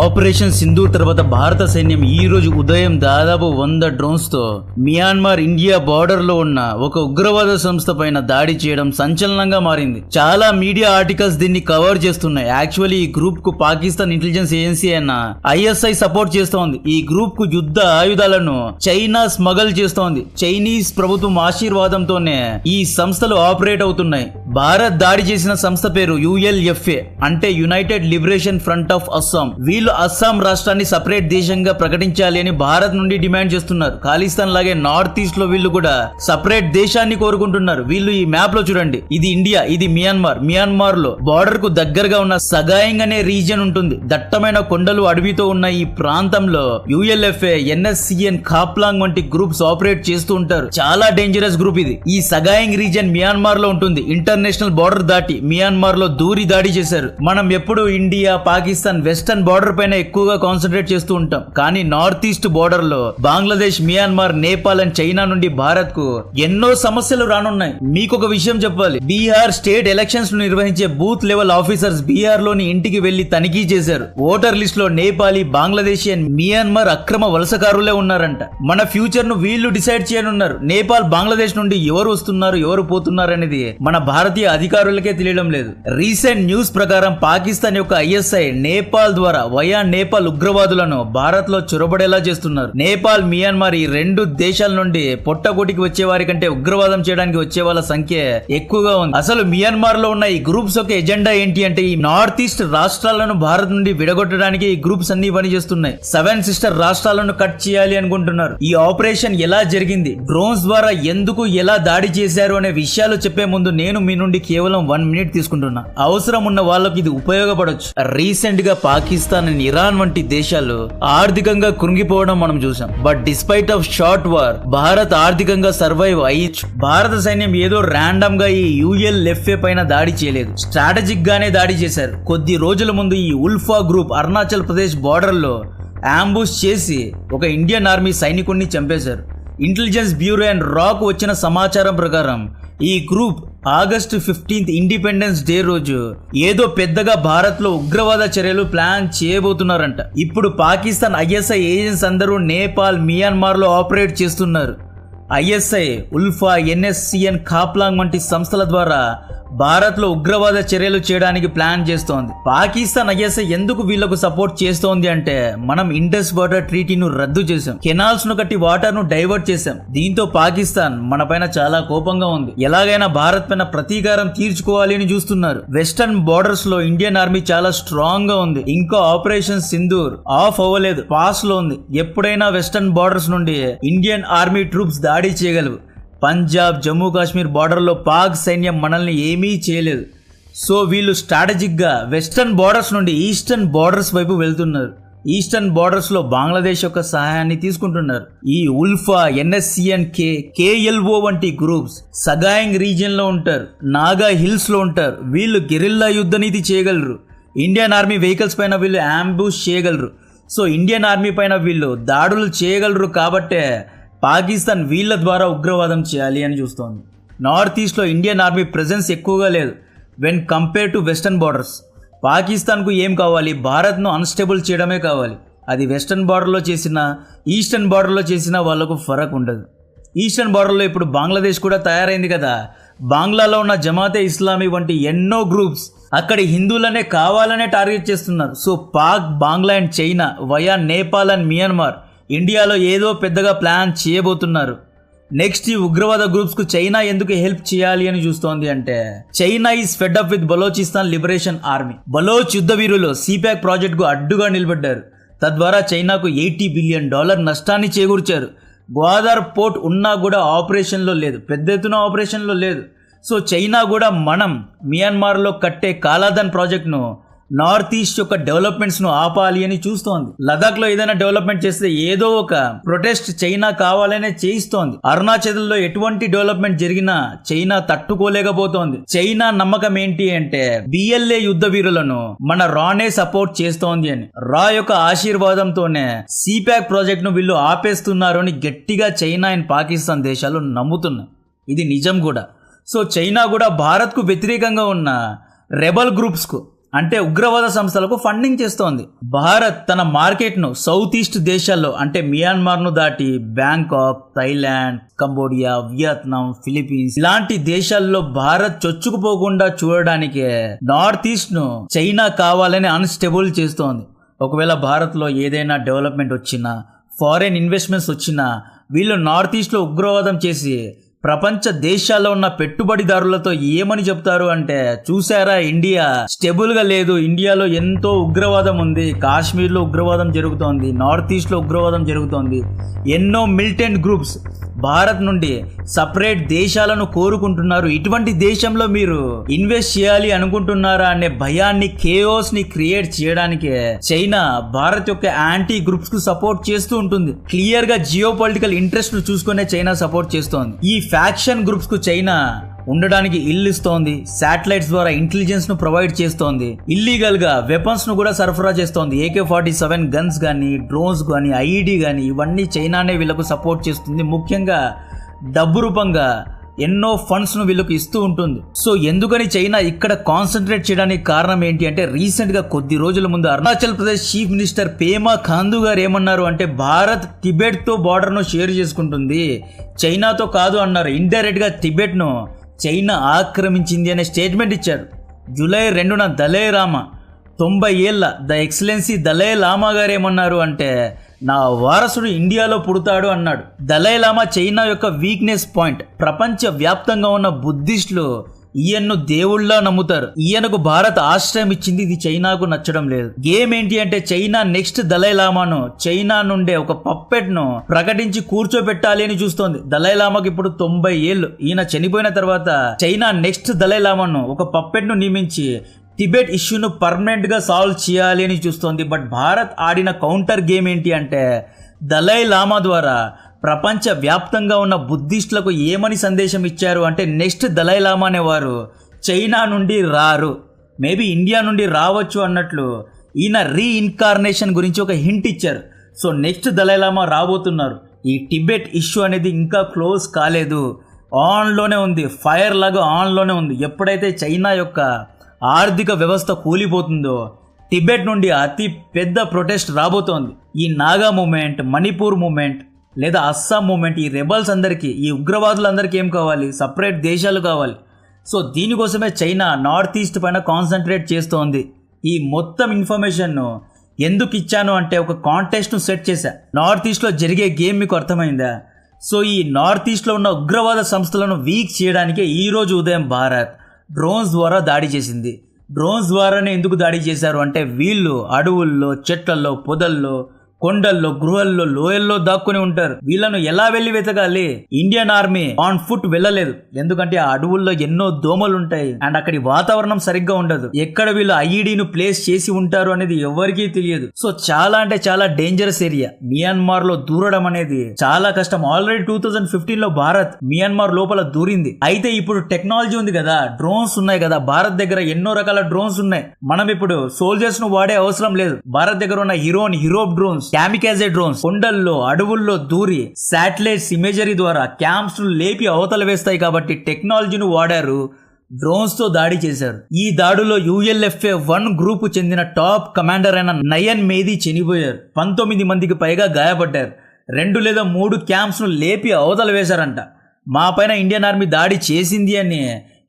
Operation Sindoor తర్వాత భారత సైన్యం ఈ రోజు ఉదయం దాదాపు వంద డ్రోన్స్తో మియాన్మార్ ఇండియా బార్డర్లో ఉన్న ఒక ఉగ్రవాద సంస్థ పైన దాడి చేయడం సంచలనంగా మారింది. చాలా మీడియా ఆర్టికల్స్ దీన్ని కవర్ చేస్తున్నాయి. యాక్చువల్లీ ఈ గ్రూప్కు పాకిస్తాన్ ఇంటెలిజెన్స్ ఏజెన్సీ అయిన ఐఎస్ఐ సపోర్ట్ చేస్తోంది. ఈ గ్రూప్కు యుద్ధ ఆయుధాలను చైనా స్మగల్ చేస్తోంది. చైనీస్ ప్రభుత్వం ఆశీర్వాదంతోనే ఈ సంస్థలు ఆపరేట్ అవుతున్నాయి. భారత్ దాడి చేసిన సంస్థ పేరు యుఎల్ఎఫ్ఏ అంటే united liberation front of Assam వీళ్ళు అస్సాం రాష్ట్రాన్ని సపరేట్ దేశంగా ప్రకటించాలి అని భారత్ నుండి డిమాండ్ చేస్తున్నారు. ఖాళీస్థాన్ లాగే నార్త్ ఈస్ట్లో వీళ్ళు కూడా సపరేట్ దేశాన్ని కోరుకుంటున్నారు. వీళ్ళు ఈ మ్యాప్లో చూడండి. ఇది ఇండియా ఇది మియాన్మార్. మియాన్మార్లో బార్డర్కు దగ్గరగా ఉన్న సగాయింగ్ అనే రీజియన్ ఉంటుంది. దట్టమైన కొండలు అడవితో ఉన్న ఈ ప్రాంతంలో యుఎల్ఎఫ్ఏ ఎన్ఎస్సిఎన్ ఖాప్లాంగ్ వంటి గ్రూప్స్ ఆపరేట్ చేస్తూ ఉంటారు. చాలా డేంజరస్ గ్రూప్ ఇది. ఈ సగాయింగ్ రీజియన్ మియాన్మార్లో ఉంటుంది. ఇంటర్నేషనల్ బార్డర్ దాటి మియాన్మార్లో దూరి దాడి చేశారు. మనం ఎప్పుడు ఇండియా పాకిస్తాన్ వెస్టర్న్ బార్డర్ పైన ఎక్కువగా కాన్సన్ట్రేట్ చేస్తూ ఉంటాం. కానీ నార్త్ ఈస్ట్ బోర్డర్లో Bangladesh Myanmar Nepal and China నుండి భారత్కు ఎన్నో సమస్యలు రానున్నాయి. మీకు ఒక విషయం చెప్పాలి. బీహార్ స్టేట్ ఎలక్షన్స్ను నిర్వహించే బూత్ లెవెల్ ఆఫీసర్స్ బీహార్లోని ఇంటికి వెళ్ళి తనిఖీ చేశారు. ఓటర్ లిస్ట్లో నేపాలీ బంగ్లాదేశీ అండ్ మియాన్మార్ అక్రమ వలసకారులే ఉన్నారంట. మన ఫ్యూచర్ను వీళ్ళు డిసైడ్ చేయనున్నారు. నేపాల్ బంగ్లాదేశ్ నుండి ఎవరు వస్తున్నారు ఎవరు పోతున్నారు అనేది మన భారతీయ అధికారులకే తెలియడం లేదు. రీసెంట్ న్యూస్ ప్రకారం పాకిస్తాన్ యొక్క ఐఎస్ఐ నేపాల్ ద్వారా వయా నేపాల్ ఉగ్రవాదులను భారత్లో చొరబడేలా చేస్తున్నారు. నేపాల్ మియాన్మార్ ఈ రెండు దేశాల నుండి పొట్టగోటికి వచ్చే వారి కంటే ఉగ్రవాదం చేయడానికి వచ్చే వాళ్ళ సంఖ్య ఎక్కువగా ఉంది. అసలు మియాన్మార్లో ఉన్న ఈ గ్రూప్స్ యొక్క ఎజెండా ఏంటి అంటే ఈ నార్త్ ఈస్ట్ రాష్ట్రాలను భారత్ నుండి విడగొట్టడానికి ఈ గ్రూప్స్ అన్ని పనిచేస్తున్నాయి. సెవెన్ సిస్టర్ రాష్ట్రాలను కట్ చేయాలి అనుకుంటున్నారు. ఈ ఆపరేషన్ ఎలా జరిగింది? డ్రోన్స్ ద్వారా ఎందుకు ఎలా దాడి చేశారు అనే విషయాలు చెప్పే ముందు నేను మీ నుండి కేవలం వన్ మినిట్ తీసుకుంటున్నా. అవసరం ఉన్న వాళ్ళకి ఇది ఉపయోగపడొచ్చు. రీసెంట్గా పాకిస్తాన్ అండ్ ఇరాన్ వంటి దేశాలు ఆర్థికంగా కృంగిపోవడం మనం చూసాం but despite of short war Bharat ఆర్థికంగా సర్వైవ్ అయ్యచ్చు భారత సైన్యం ఏదో ర్యాండమ్గా ఈ యుఎల్ఎఫ్ఏ పైన దాడి చేయలేదు. స్ట్రాటజిక్ గానే దాడి చేశారు. కొద్ది రోజుల ముందు ఈ ఉల్ఫా గ్రూప్ అరుణాచల్ ప్రదేశ్ బార్డర్లో అంబుష్ చేసి ఒక ఇండియన్ ఆర్మీ సైనికుడిని చంపేశారు. ఇంటెలిజెన్స్ బ్యూరో అండ్ రాక్ వచ్చిన సమాచారం ప్రకారం ఈ group August fifteenth independence day రోజు ఏదో పెద్దగా భారత్లో ఉగ్రవాద చర్యలు ప్లాన్ చేయబోతున్నారంట. ఇప్పుడు పాకిస్తాన్ ఐఎస్ఐ ఏజెంట్స్ అందరూ నేపాల్ మియాన్మార్లో ఆపరేట్ చేస్తున్నారు. ఐఎస్ఐ ఉల్ఫా ఎన్ఎస్సిఎన్ ఖాప్లాంగ్ వంటి సంస్థల ద్వారా భారత్లో ఉగ్రవాద చర్యలు చేయడానికి ప్లాన్ చేస్తోంది. పాకిస్తాన్ ఐఎస్ఐ ఎందుకు వీళ్ళకు సపోర్ట్ చేస్తోంది అంటే మనం ఇండస్ వాటర్ ట్రీటీను రద్దు చేశాం. కెనాల్స్ను కట్టి వాటర్ను డైవర్ట్ చేశాం. దీంతో పాకిస్తాన్ మన పైన చాలా కోపంగా ఉంది. ఎలాగైనా భారత్ పైన ప్రతీకారం తీర్చుకోవాలి అని చూస్తున్నారు. వెస్టర్న్ బోర్డర్స్లో ఇండియన్ ఆర్మీ చాలా స్ట్రాంగ్గా ఉంది. ఇంకా ఆపరేషన్ సింధూర్ ఆఫ్ అవ్వలేదు. పాస్లో ఉంది. ఎప్పుడైనా వెస్టర్న్ బోర్డర్స్ నుండి ఇండియన్ ఆర్మీ ట్రూప్స్ దాడి చేయగలవు. పంజాబ్ జమ్మూ కాశ్మీర్ బార్డర్లో పాక్ సైన్యం మనల్ని ఏమీ చేయలేదు. సో వీళ్ళు స్ట్రాటజిక్గా వెస్టర్న్ బార్డర్స్ నుండి ఈస్టర్న్ బార్డర్స్ వైపు వెళ్తున్నారు. ఈస్టర్న్ బార్డర్స్లో బంగ్లాదేశ్ యొక్క సహాయాన్ని తీసుకుంటున్నారు. ఈ ఉల్ఫా ఎన్ఎస్సిఎన్ కే కేఎల్ఓ వంటి గ్రూప్స్ సగాయింగ్ రీజియన్లో ఉంటారు. నాగా హిల్స్లో ఉంటారు. వీళ్ళు గెరిల్లా యుద్ధ నీతి చేయగలరు. ఇండియన్ ఆర్మీ వెహికల్స్ పైన వీళ్ళు అంబూష్ చేయగలరు. సో ఇండియన్ ఆర్మీ పైన వీళ్ళు దాడులు చేయగలరు కాబట్టే పాకిస్తాన్ వీళ్ళ ద్వారా ఉగ్రవాదం చేయాలి అని చూస్తోంది. నార్త్ ఈస్ట్లో ఇండియన్ ఆర్మీ ప్రెజెన్స్ ఎక్కువగా లేదు. When compare to western borders పాకిస్తాన్కు ఏం కావాలి? భారత్ను అన్స్టేబుల్ చేయడమే కావాలి. అది వెస్టర్న్ బార్డర్లో చేసిన ఈస్టర్న్ బార్డర్లో చేసిన వాళ్ళకు ఫరక్ ఉండదు. ఈస్టర్న్ బార్డర్లో ఇప్పుడు బంగ్లాదేశ్ కూడా తయారైంది కదా. బంగ్లాలో ఉన్న జమాతే ఇస్లామీ వంటి ఎన్నో గ్రూప్స్ అక్కడి హిందువులనే కావాలనే టార్గెట్ చేస్తున్నారు. So Pak Bangla and China via Nepal and Myanmar ఇండియాలో ఏదో పెద్దగా ప్లాన్ చేయబోతున్నారు. నెక్స్ట్ ఈ ఉగ్రవాద గ్రూప్స్కు చైనా ఎందుకు హెల్ప్ చేయాలి అని చూస్తోంది అంటే China is fed up with Balochistan liberation army. Baloch యుద్ధ వీరులు సిపాక్ ప్రాజెక్ట్కు అడ్డుగా నిలబడ్డారు. తద్వారా చైనాకు ఎయిటీ బిలియన్ డాలర్ నష్టాన్ని చేకూర్చారు. గ్వాదార్ పోర్ట్ ఉన్నా కూడా ఆపరేషన్లో లేదు. పెద్ద ఎత్తున ఆపరేషన్లో లేదు. సో చైనా కూడా మనం మియాన్మార్లో కట్టే కాలాదన్ ప్రాజెక్ట్ను నార్త్ ఈస్ట్ యొక్క డెవలప్మెంట్స్ను ఆపాలి అని చూస్తోంది. లదాఖ్లో ఏదైనా డెవలప్మెంట్ చేస్తే ఏదో ఒక ప్రొటెస్ట్ చైనా కావాలనే చేయిస్తోంది. అరుణాచల్లో ఎటువంటి డెవలప్మెంట్ జరిగినా చైనా తట్టుకోలేకపోతోంది. చైనా నమ్మకం ఏంటి అంటే బిఎల్ఏ యుద్ధ వీరులను మన రానే సపోర్ట్ చేస్తోంది అని. రా యొక్క ఆశీర్వాదంతోనే సిపాక్ ప్రాజెక్ట్ను వీళ్ళు ఆపేస్తున్నారు అని గట్టిగా చైనా అండ్ పాకిస్తాన్ దేశాలు నమ్ముతున్నాయి. ఇది నిజం కూడా. సో చైనా కూడా భారత్కు వ్యతిరేకంగా ఉన్న రెబల్ గ్రూప్స్కు అంటే ఉగ్రవాద సంస్థలకు ఫండింగ్ చేస్తోంది. భారత్ తన మార్కెట్ను సౌత్ ఈస్ట్ దేశాల్లో అంటే మియాన్మార్ను దాటి Bangkok Thailand Cambodia Vietnam Philippines ఇలాంటి దేశాల్లో భారత్ చొచ్చుకుపోకుండా చూడడానికే నార్త్ ఈస్ట్ను చైనా కావాలని అన్స్టెబుల్ చేస్తోంది. ఒకవేళ భారత్లో ఏదైనా డెవలప్మెంట్ వచ్చినా ఫారెన్ ఇన్వెస్ట్మెంట్స్ వచ్చినా వీళ్ళు నార్త్ ఈస్ట్లో ఉగ్రవాదం చేసి ప్రపంచ దేశాల్లో ఉన్న పెట్టుబడిదారులతో ఏమని చెప్తారు అంటే చూసారా ఇండియా? స్టెబుల్గా లేదు. ఇండియాలో ఎంతో ఉగ్రవాదం ఉంది. కాశ్మీర్లో ఉగ్రవాదం జరుగుతోంది. నార్త్ ఈస్ట్లో ఉగ్రవాదం జరుగుతోంది. ఎన్నో మిలిటెంట్ గ్రూప్స్ భారత్ నుండి సపరేట్ దేశాలను కోరుకుంటున్నారు. ఇటువంటి దేశంలో మీరు ఇన్వెస్ట్ చేయాలి అనుకుంటున్నారా అనే భయాన్ని కేయోస్ని క్రియేట్ చేయడానికి చైనా భారత్ యొక్క యాంటీ గ్రూప్స్కు సపోర్ట్ చేస్తూ ఉంటుంది. క్లియర్గా జియో పొలిటికల్ ఇంట్రెస్ట్ను చూసుకునే చైనా సపోర్ట్ చేస్తోంది. ఈ ఫ్యాక్షన్ గ్రూప్స్కు చైనా ఉండడానికి ఇల్లు ఇస్తోంది. శాటిలైట్స్ ద్వారా ఇంటెలిజెన్స్ను ప్రొవైడ్ చేస్తోంది. ఇల్లీగల్గా వెపన్స్ను కూడా సరఫరా చేస్తోంది. ఏకే ఫార్టీ సెవెన్ గన్స్ కానీ డ్రోన్స్ కానీ ఐఈడి కానీ ఇవన్నీ చైనానే వీళ్ళకు సపోర్ట్ చేస్తుంది. ముఖ్యంగా డబ్బు రూపంగా ఎన్నో ఫండ్స్ను వీళ్ళకి ఇస్తూ ఉంటుంది. సో ఎందుకని చైనా ఇక్కడ కాన్సన్ట్రేట్ చేయడానికి కారణం ఏంటి అంటే రీసెంట్గా కొద్ది రోజుల ముందు అరుణాచల్ ప్రదేశ్ చీఫ్ మినిస్టర్ పేమా ఖాందు గారు ఏమన్నారు అంటే భారత్ టిబెట్తో బార్డర్ను షేర్ చేసుకుంటుంది. చైనాతో కాదు అన్నారు. ఇండైరెక్ట్గా టిబెట్ను చైనా ఆక్రమించింది అనే స్టేట్మెంట్ ఇచ్చారు. జూలై రెండున దలై రామ తొంభై ఏళ్ళ ద ఎక్సలెన్సీ దలై లామా గారు ఏమన్నారు అంటే నా వారసుడు ఇండియాలో పుడతాడు అన్నాడు. దలైలామా చైనా యొక్క వీక్నెస్ పాయింట్. ప్రపంచ వ్యాప్తంగా ఉన్న బుద్ధిస్టులు ఈయన్ను దేవుళ్ళ నమ్ముతారు. ఈయనకు భారత్ ఆశ్రయం ఇచ్చింది ఇది చైనాకు నచ్చడం లేదు. గేమ్ ఏంటి అంటే చైనా నెక్స్ట్ దలైలామాను చైనా నుండే ఒక పప్పెట్ను ప్రకటించి కూర్చోబెట్టాలి అని చూస్తోంది. దలైలామాకి ఇప్పుడు తొంభై ఏళ్ళు. ఈయన చనిపోయిన తర్వాత చైనా నెక్స్ట్ దలైలామాను ఒక పప్పెట్ను నియమించి టిబెట్ ఇష్యూను పర్మనెంట్గా సాల్వ్ చేయాలి అని చూస్తోంది. బట్ భారత్ ఆడిన కౌంటర్ గేమ్ ఏంటి అంటే దలై లామా ద్వారా ప్రపంచ వ్యాప్తంగా ఉన్న బుద్ధిస్టులకు ఏమని సందేశం ఇచ్చారు అంటే నెక్స్ట్ దలై లామా అనేవారు చైనా నుండి రారు. మేబీ ఇండియా నుండి రావచ్చు అన్నట్లు ఈయన రీఇన్కార్నేషన్ గురించి ఒక హింట్ ఇచ్చారు. సో నెక్స్ట్ దలై లామా రాబోతున్నారు. ఈ టిబెట్ ఇష్యూ అనేది ఇంకా క్లోజ్ కాలేదు. ఆన్లోనే ఉంది. ఫైర్ లాగా ఆన్లోనే ఉంది. ఎప్పుడైతే చైనా యొక్క ఆర్థిక వ్యవస్థ కూలిపోతుందో టిబెట్ నుండి అతి పెద్ద ప్రొటెస్ట్ రాబోతోంది. ఈ నాగా మూమెంట్ మణిపూర్ మూమెంట్ లేదా అస్సాం మూమెంట్ ఈ రెబల్స్ అందరికీ ఈ ఉగ్రవాదులందరికీ ఏం కావాలి? సపరేట్ దేశాలు కావాలి. సో దీనికోసమే చైనా నార్త్ ఈస్ట్ పైన కాన్సన్ట్రేట్ చేస్తోంది. ఈ మొత్తం ఇన్ఫర్మేషన్ను ఎందుకు ఇచ్చాను అంటే ఒక కాంటెస్ట్ను సెట్ చేశా. నార్త్ ఈస్ట్లో జరిగే గేమ్ మీకు అర్థమైందా? సో ఈ నార్త్ ఈస్ట్లో ఉన్న ఉగ్రవాద సంస్థలను వీక్ చేయడానికే ఈరోజు ఉదయం భారత్ డ్రోన్స్ ద్వారా దాడి చేసింది. డ్రోన్స్ ద్వారానే ఎందుకు దాడి చేశారు అంటే వీళ్ళు అడవుల్లో చెట్లల్లో పొదల్లో కొండల్లో గృహల్లో లోయల్లో దాక్కుని ఉంటారు. వీళ్ళను ఎలా వెళ్ళి వెతకాలి? ఇండియన్ ఆర్మీ ఆన్ ఫుట్ వెళ్ళలేదు. ఎందుకంటే ఆ అడవుల్లో ఎన్నో దోమలు ఉంటాయి అండ్ అక్కడి వాతావరణం సరిగ్గా ఉండదు. ఎక్కడ వీళ్ళు ఐఈడీను ప్లేస్ చేసి ఉంటారు అనేది ఎవరికీ తెలియదు. సో చాలా అంటే చాలా డేంజరస్ ఏరియా మియాన్మార్లో దూరడం అనేది చాలా కష్టం. ఆల్రెడీ టూ థౌజండ్ ఫిఫ్టీన్లో భారత్ మియాన్మార్ లోపల దూరింది. అయితే ఇప్పుడు టెక్నాలజీ ఉంది కదా. డ్రోన్స్ ఉన్నాయి కదా. భారత్ దగ్గర ఎన్నో రకాల డ్రోన్స్ ఉన్నాయి. మనం ఇప్పుడు సోల్జర్స్ను వాడే అవసరం లేదు. భారత్ దగ్గర ఉన్న హీరోన్ హీరోప్ డ్రోన్స్ క్యామికాజే డ్రోన్స్ కొండల్లో అడవుల్లో దూరి శాటిలైట్స్ ఇమేజరీ ద్వారా క్యాంప్స్ను లేపి అవతల వేస్తాయి కాబట్టి టెక్నాలజీని వాడారు డ్రోన్స్తో దాడి చేశారు. ఈ దాడిలో యుఎల్ఎఫ్ఏ వన్ గ్రూప్ చెందిన టాప్ కమాండర్ అయిన నయన్ మేది చనిపోయారు. పంతొమ్మిది మందికి పైగా గాయపడ్డారు. రెండు లేదా మూడు క్యాంప్స్ను లేపి అవతల వేశారంట. మా పైన ఇండియన్ ఆర్మీ దాడి చేసింది అని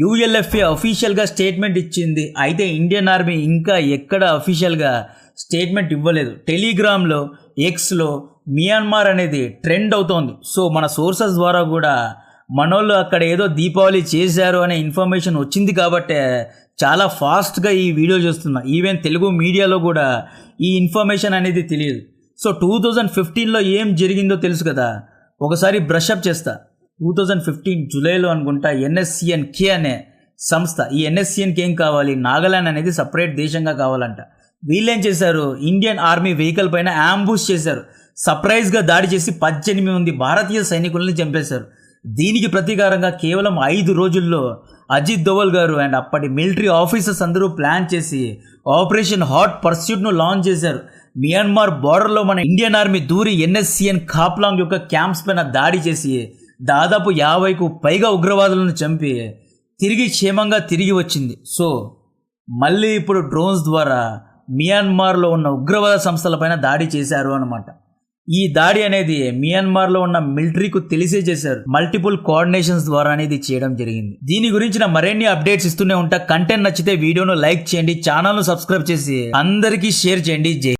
యుఎల్ఎఫ్ఏ అఫీషియల్గా స్టేట్మెంట్ ఇచ్చింది. అయితే ఇండియన్ ఆర్మీ ఇంకా ఎక్కడ అఫీషియల్గా స్టేట్మెంట్ ఇవ్వలేదు. టెలిగ్రామ్లో ఎక్స్లో మియాన్మార్ అనేది ట్రెండ్ అవుతోంది. సో మన సోర్సెస్ ద్వారా కూడా మనోళ్ళు అక్కడ ఏదో దీపావళి చేశారు అనే ఇన్ఫర్మేషన్ వచ్చింది కాబట్టే చాలా ఫాస్ట్గా ఈ వీడియో చూస్తున్నా. ఈవెన్ తెలుగు మీడియాలో కూడా ఈ ఇన్ఫర్మేషన్ అనేది తెలియదు. సో టూ థౌజండ్ ఫిఫ్టీన్లో ఏం జరిగిందో తెలుసు కదా? ఒకసారి బ్రషప్ చేస్తా. టూ థౌజండ్ ఫిఫ్టీన్ జూలైలో అనుకుంటా ఎన్ఎస్సిఎన్ కే అనే సంస్థ ఈ ఎన్ఎస్సిఎన్కి ఏం కావాలి? నాగాలాండ్ అనేది సపరేట్ దేశంగా కావాలంట. వీళ్ళేం చేశారు? ఇండియన్ ఆర్మీ వెహికల్ పైన అంబుష్ చేశారు. సర్ప్రైజ్గా దాడి చేసి పద్దెనిమిది మంది భారతీయ సైనికులను చంపేశారు. దీనికి ప్రతీకారంగా కేవలం ఐదు రోజుల్లో అజిత్ దోవల్ గారు అండ్ అప్పటి మిలిటరీ ఆఫీసర్స్ అందరూ ప్లాన్ చేసి ఆపరేషన్ హాట్ పర్స్యూట్ను లాంచ్ చేశారు. మియాన్మార్ బార్డర్లో మన ఇండియన్ ఆర్మీ దూరి ఎన్ఎస్సిఎన్ ఖాప్లాంగ్ యొక్క క్యాంప్స్ పైన దాడి చేసి దాదాపు యాభైకు పైగా ఉగ్రవాదులను చంపి తిరిగి క్షేమంగా తిరిగి వచ్చింది. సో మళ్ళీ ఇప్పుడు డ్రోన్స్ ద్వారా మియాన్మార్లో ఉన్న ఉగ్రవాద సంస్థలపైన దాడి చేశారు అనమాట ఈ దాడి అనేది మియాన్మార్లో ఉన్న మిలిటరీకు తెలిసే చేశారు. మల్టిపుల్ కోఆర్డినేషన్స్ ద్వారా అనేది చేయడం జరిగింది. దీని గురించిన మరిన్ని అప్డేట్స్ ఇస్తూనే ఉంటా. కంటెంట్ నచ్చితే వీడియోను లైక్ చేయండి ఛానల్ను సబ్స్క్రైబ్ చేసి అందరికీ షేర్ చేయండి. జై